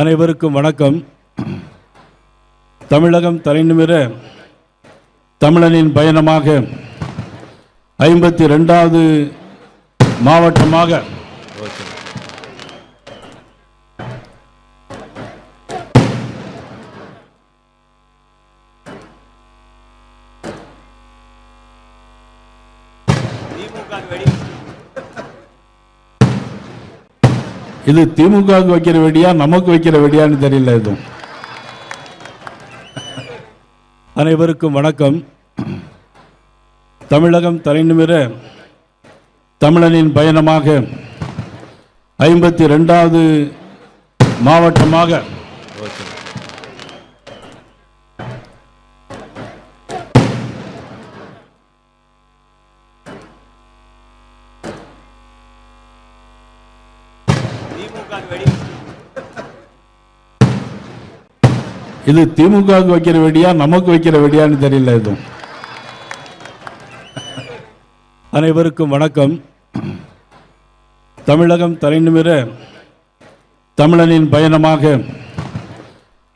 அனைவருக்கும் வணக்கம். தமிழகம் தலைநிமிர தமிழனின் பயணமாக ஐம்பத்தி ரெண்டாவது மாவட்டமாக இது திமுகவுக்கு வைக்கிற வெடியா நமக்கு வைக்கிற வெடியான்னு தெரியல எதுவும். அனைவருக்கும் வணக்கம். தமிழகம் தலைநிமிர தமிழனின் பயணமாக ஐம்பத்தி ரெண்டாவது மாவட்டமாக இது திமுகவுக்கு வைக்கிற வெடியா நமக்கு வைக்கிற வெடியான்னு தெரியல எதுவும். அனைவருக்கும் வணக்கம். தமிழகம் தலைநிமிர தமிழனின் பயணமாக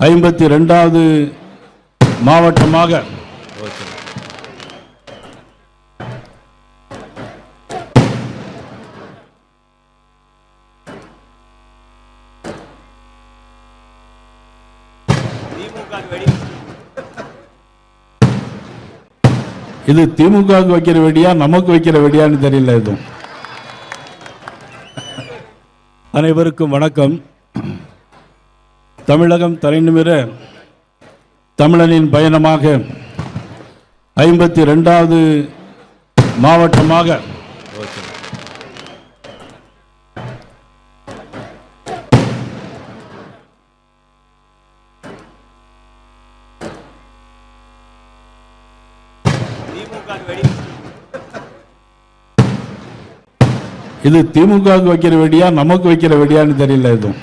ஐம்பத்தி ரெண்டாவது மாவட்டமாக இது திமுகவுக்கு வைக்கிற வெடியா நமக்கு வைக்கிற வெடியான்னு தெரியல எதுவும் அனைவருக்கும் வணக்கம். தமிழகம் தலைநிமிர தமிழனின் பயணமாக ஐம்பத்தி ரெண்டாவது மாவட்டமாக இது திமுகவுக்கு வைக்கிற வெடியா நமக்கு வைக்கிற வெடியான்னு தெரியல எதுவும்.